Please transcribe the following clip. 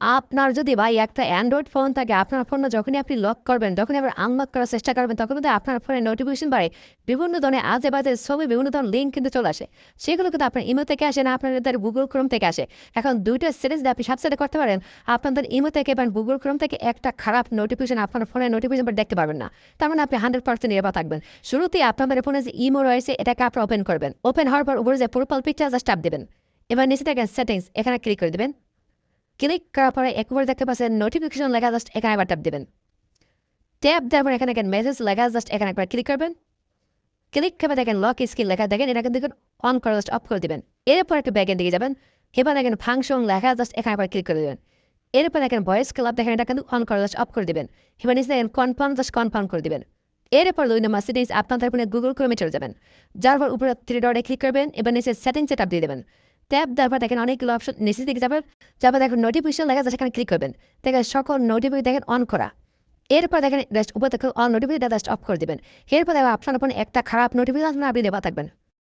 আপনার যদি ভাই একটা অ্যান্ড্রয়েড ফোন থাকে, আপনার ফোনটা যখনই আপনি লক করবেন, যখনই আবার আনলক করার চেষ্টা করবেন, তখন কিন্তু আপনার ফোনে নোটিফিকেশন বাড়ে। বিভিন্ন ধরনের আজে বাজে ছবি, বিভিন্ন ধরনের লিঙ্ক কিন্তু চলে আসে। সেগুলো কিন্তু আপনার ইমো থেকে আসে না, আপনাদের গুগল ক্রোম থেকে আসে। এখন দুইটা সিরিজ আপনি সাবসেটে করতে পারেন, আপনাদের ইমো থেকে এবং গুগল ক্রোম থেকে একটা খারাপ নোটিফিকেশন আপনার ফোনে নোটিফিকেশন দেখতে পারবেন না। তার মানে আপনি হান্ড্রেড পার্সেন্ট নিরাপদ থাকবেন। শুরুতেই আপনাদের ফোনে যে ইমো রয়েছে, এটাকে আপনি ওপেন করবেন। ওপেন হওয়ার পর উপরে যে প্রোফাইল পিকচার জাস্ট টাপ দেবেন। এবার নিচে থেকে সেটিংস এখানে ক্লিক করে দেবেন। ক্লিক করার পরে একবার দেখতে পাচ্ছেন নোটিফিকেশন লেখা জাস্ট এখানে একবার ট্যাপ দেবেন। ট্যাপ দেওয়ার পর এখানে দেখেন মেসেজ লেখা জাস্ট এখানে একবার ক্লিক করবেন। ক্লিক করে দেখেন লক স্কিল লেখা দেখেন, এটা কিন্তু অন করে জাস্ট অফ করে দেবেন। এরপর একটু ব্যাগের দিকে যাবেন। এবার দেখেন ফাংশন লেখা জাস্ট এখানে একবার ক্লিক করে দেবেন। এরপর দেখেন ভয়েস ক্লাব দেখেন, এটা কিন্তু অন করে জাস্ট অফ করে দেবেন। এবার নিচে দেখেন কনফার্ম জাস্ট কনফার্ম করে দেবেন। এরপর দুই নম্বর সেটিংস আপনাদের ফোনে গুগল ক্রোমে চলে যাবেন। যার পর উপরে থ্রি ডটে ক্লিক করবেন। এবার নিচে সেটিংসে ট্যাপ দিয়ে দেবেন। ট্যাপ দেওয়ার পর দেখেন অনেকগুলো অপশন নিচে দিকে যাবেন যারপর দেখেন নোটিফিকেশন লেখা যায় সেখানে ক্লিক করবেন। দেখেন সকল নোটিফিকেশন দেখেন অন করা। এরপর দেখেন জাস্ট উপর থেকে অল নোটিফিকেশন জাস্ট অফ করে দেবেন। এরপর দেখেন আপনার একটা খারাপ নোটিফিকেশন আপনি দেওয়া থাকবেন।